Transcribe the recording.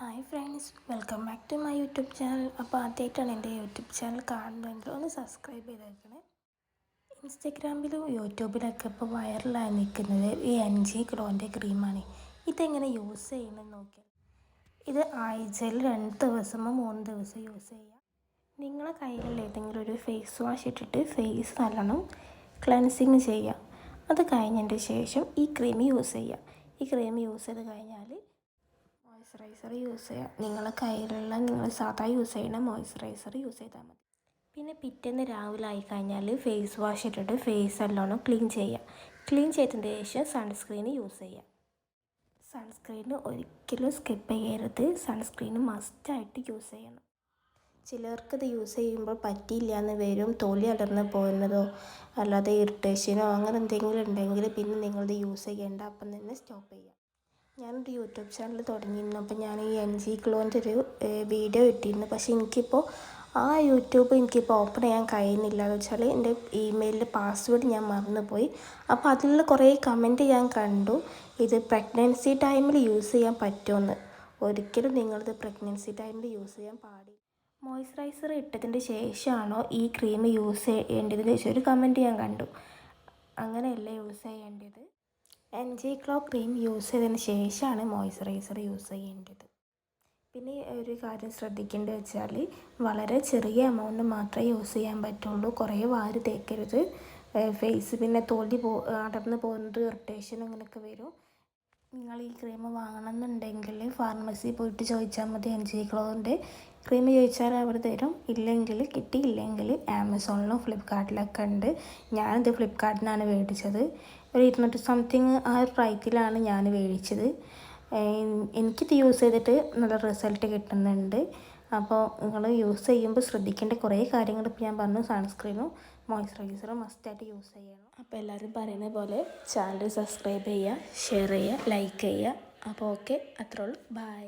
Hi friends welcome back to my YouTube channel അപ്പോൾ ആദ്യമായിട്ടാണ് എന്റെ യൂട്യൂബ് ചാനൽ കാണുന്നതെങ്കിൽ ഒന്ന് സബ്സ്ക്രൈബ് ചെയ്തേക്കണേ. ഇൻസ്റ്റഗ്രാമിലും യൂട്യൂബിലൊക്കെ ഇപ്പോൾ വൈറലായി നിൽക്കുന്നത് ഈ എൻ ജി ഗ്ലോന്റെ ക്രീമാണ് ഇതെങ്ങനെ യൂസ് ചെയ്യണമെന്ന് നോക്കിയാൽ ഇത് ആഴ്ചയിൽ രണ്ട് ദിവസമോ മൂന്ന് ദിവസം യൂസ് ചെയ്യാം. നിങ്ങളെ കയ്യിലുള്ള ഏതെങ്കിലും ഒരു ഫേസ് വാഷ് ഇട്ടിട്ട് ഫേസ് നല്ലോണം ക്ലെൻസിങ് ചെയ്യാം. അത് കഴിഞ്ഞതിന്റെ ശേഷം ഈ ക്രീം യൂസ് ചെയ്യാം. ഈ ക്രീം യൂസ് ചെയ്ത് കഴിഞ്ഞാൽ മോയ്സ്ചറൈസർ യൂസ് ചെയ്യുക നിങ്ങളെ കയ്യിലുള്ള നിങ്ങൾ സാധാ യൂസ് ചെയ്യുന്ന മോയ്സ്ചറൈസർ യൂസ് ചെയ്താൽ മതി. പിന്നെ പിറ്റേന്ന് രാവിലെ ആയി കഴിഞ്ഞാൽ ഫേസ് വാഷ് ഇട്ടിട്ട് ഫേസ് നല്ലോണം ക്ലീൻ ചെയ്യുക ക്ലീൻ ചെയ്തതിന് ശേഷം സൺസ്ക്രീൻ യൂസ് ചെയ്യുക സൺസ്ക്രീൻ ഒരിക്കലും സ്കിപ്പ് ചെയ്യരുത്. സൺസ്ക്രീൻ മസ്റ്റായിട്ട് യൂസ് ചെയ്യണം. ചിലർക്ക് ഇത് യൂസ് ചെയ്യുമ്പോൾ പറ്റിയില്ല എന്ന് വരും. തൊലി അടർന്ന് പോകുന്നതോ അല്ലാതെ ഇറിറ്റേഷനോ അങ്ങനെ എന്തെങ്കിലും ഉണ്ടെങ്കിൽ പിന്നെ നിങ്ങളിത് യൂസ് ചെയ്യേണ്ട. അപ്പം തന്നെ സ്റ്റോപ്പ് ചെയ്യുക ഞാനൊരു യൂട്യൂബ് ചാനൽ തുടങ്ങിയിരുന്നു. അപ്പോൾ ഞാൻ ഈ എൻ ജി ഗ്ലോന്റെ ഒരു വീഡിയോ ഇട്ടിരുന്നു. പക്ഷേ എനിക്കിപ്പോൾ ആ യൂട്യൂബ് എനിക്കിപ്പോൾ ഓപ്പൺ ചെയ്യാൻ കഴിയുന്നില്ല. എന്ന് വെച്ചാൽ എന്റെ ഇമെയിലിന്റെ പാസ്വേഡ് ഞാൻ മറന്നുപോയി. അപ്പോൾ അതിലുള്ള കുറേ കമന്റ് ഞാൻ കണ്ടു. ഇത് പ്രഗ്നൻസി ടൈമിൽ യൂസ് ചെയ്യാൻ പറ്റുമെന്ന്. ഒരിക്കലും നിങ്ങളിത് പ്രഗ്നൻസി ടൈമിൽ യൂസ് ചെയ്യാൻ പാടില്ല. മോയ്സ്ചറൈസർ ഇട്ടതിന്റെ ശേഷമാണോ ഈ ക്രീം യൂസ് ചെയ്യേണ്ടതെന്ന് ചോദിച്ചൊരു കമന്റ് ഞാൻ കണ്ടു. അങ്ങനെയല്ല യൂസ് ചെയ്യേണ്ടത്? N G glow cream use ചെയ്തതിന് ശേഷമാണ് മോയ്സ്ചറൈസർ യൂസ് ചെയ്യേണ്ടത്. പിന്നെ ഒരു കാര്യം ശ്രദ്ധിക്കേണ്ടത് വെച്ചാൽ വളരെ ചെറിയ എമൗണ്ട് മാത്രമേ യൂസ് ചെയ്യാൻ പറ്റുള്ളൂ. കുറേ വാരി തേക്കരുത്. ഫേസ് പിന്നെ തൊലി പോ അടർന്ന് പോകുന്നത് ഇറിറ്റേഷൻ അങ്ങനെയൊക്കെ വരും. നിങ്ങൾ ഈ ക്രീം വാങ്ങണമെന്നുണ്ടെങ്കിൽ ഫാർമസി പോയിട്ട് ചോദിച്ചാൽ മതി എൻജി ജി ക്ലോന്റെ ക്രീം ചോദിച്ചാൽ അവർ തരും. ഇല്ലെങ്കിൽ കിട്ടിയില്ലെങ്കിൽ ആമസോണിലോ ഫ്ലിപ്കാർട്ടിലൊക്കെ ഉണ്ട്. ഞാനിത് ഫ്ലിപ്കാർട്ടിനാണ് മേടിച്ചത്. ഒരു ഇരുന്നൂറ്റി സംതിങ് ആ ഒരു റേറ്റിലാണ് ഞാൻ മേടിച്ചത്. എനിക്കിത് യൂസ് ചെയ്തിട്ട് നല്ല റിസൾട്ട് കിട്ടുന്നുണ്ട്. അപ്പോൾ നിങ്ങൾ യൂസ് ചെയ്യുമ്പോൾ ശ്രദ്ധിക്കേണ്ട കുറേ കാര്യങ്ങൾ ഇപ്പോൾ ഞാൻ പറഞ്ഞു. സൺസ്ക്രീനും മോയ്സ്ചറൈസറും മസ്റ്റായിട്ട് യൂസ് ചെയ്യണം. അപ്പോൾ എല്ലാവരും പറയുന്ന പോലെ ചാനൽ സബ്സ്ക്രൈബ് ചെയ്യുക ഷെയർ ചെയ്യുക ലൈക്ക് ചെയ്യുക. അപ്പോൾ ഓക്കെ അത്രേ ഉള്ളൂ. ബൈ.